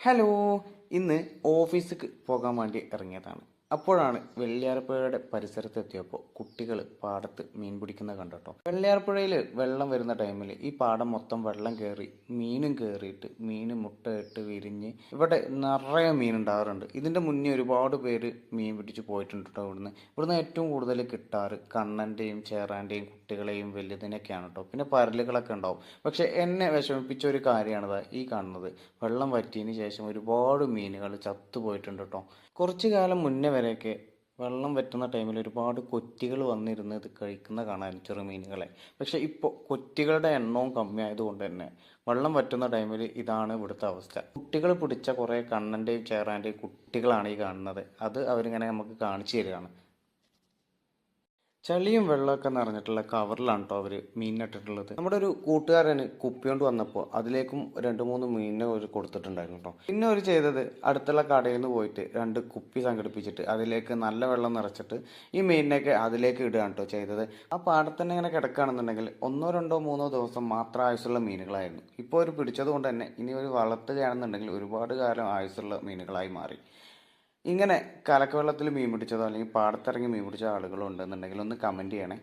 Hello ഇന്ന് ഓഫീസിൽ പോകാൻ വേണ്ടി ഇറങ്ങിയതാണ്. അപ്പോഴാണ് വെള്ളിയാർപ്പുഴയുടെ പരിസരത്ത് എത്തിയപ്പോൾ കുട്ടികൾ പാടത്ത് മീൻ പിടിക്കുന്നത് കണ്ടോ വെള്ളിയാർപ്പുഴയിൽ വെള്ളം വരുന്ന ടൈമിൽ ഈ പാടം മൊത്തം വെള്ളം കയറി മീനും കയറിയിട്ട് മീൻ മുട്ടയിട്ട് വിരിഞ്ഞ് ഇവിടെ നിറയെ മീൻ ഉണ്ടാകാറുണ്ട്. ഇതിന്റെ മുന്നേ ഒരുപാട് പേര് മീൻ പിടിച്ച് പോയിട്ടുണ്ട് കേട്ടോ ഇവിടുന്ന്. ഇവിടുന്ന് ഏറ്റവും കൂടുതൽ കിട്ടാറ് കണ്ണന്റെയും ചേറാന്റെയും കുട്ടികളെയും വലുതിനൊക്കെയാണ് കേട്ടോ പിന്നെ പരലുകളൊക്കെ ഉണ്ടാവും. പക്ഷേ എന്നെ വിഷമിപ്പിച്ച ഒരു കാര്യമാണിത് ഈ കാണുന്നത്. വെള്ളം വറ്റിയതിന് ശേഷം ഒരുപാട് മീനുകൾ ചത്തുപോയിട്ടുണ്ട് കേട്ടോ കുറച്ചു കാലം മുന്നേ വരെയൊക്കെ വെള്ളം വറ്റുന്ന ടൈമിൽ ഒരുപാട് കൊറ്റികൾ വന്നിരുന്ന് ഇത് കഴിക്കുന്ന കാണാൻ ചെറുമീനുകളെ പക്ഷെ ഇപ്പോൾ കൊറ്റികളുടെ എണ്ണവും കമ്മിയായതുകൊണ്ട് തന്നെ വെള്ളം വറ്റുന്ന ടൈമിൽ ഇതാണ് ഇവിടുത്തെ അവസ്ഥ. കുട്ടികൾ പിടിച്ച കുറേ കണ്ണന്റെയും ചേറാന്റെയും കുട്ടികളാണ് ഈ കാണുന്നത്. അത് അവരിങ്ങനെ നമുക്ക് കാണിച്ചു തരികയാണ്. ചളിയും വെള്ളമൊക്കെ നിറഞ്ഞിട്ടുള്ള കവറിലാണ് കേട്ടോ അവർ മീനിട്ടിട്ടുള്ളത്. നമ്മുടെ ഒരു കൂട്ടുകാരന് കുപ്പി കൊണ്ട് വന്നപ്പോൾ അതിലേക്കും രണ്ട് മൂന്ന് മീനിനെ ഒരു കൊടുത്തിട്ടുണ്ടായിരുന്നു കേട്ടോ പിന്നെ ഒരു ചെയ്തത് അടുത്തുള്ള കടയിൽ നിന്ന് പോയിട്ട് രണ്ട് കുപ്പി സംഘടിപ്പിച്ചിട്ട് അതിലേക്ക് നല്ല വെള്ളം നിറച്ചിട്ട് ഈ മീനിനെയൊക്കെ അതിലേക്ക് ഇടുകയാണ് കേട്ടോ ചെയ്തത്. ആ പാടത്തന്നെ ഇങ്ങനെ കിടക്കുകയാണെന്നുണ്ടെങ്കിൽ ഒന്നോ രണ്ടോ മൂന്നോ ദിവസം മാത്രം ആയുസുള്ള മീനുകളായിരുന്നു. ഇപ്പോൾ ഒരു പിടിച്ചത് കൊണ്ട് തന്നെ ഇനി ഒരു വളർത്തുകയാണെന്നുണ്ടെങ്കിൽ ഒരുപാട് കാലം ആയുസുള്ള മീനുകളായി മാറി. ഇങ്ങനെ കലക്കവെള്ളത്തിൽ മീൻ പിടിച്ചതോ അല്ലെങ്കിൽ പാടത്തിറങ്ങി മീൻ പിടിച്ച ആളുകളോ ഉണ്ടെന്നുണ്ടെങ്കിൽ ഒന്ന് കമന്റ് ചെയ്യണേ.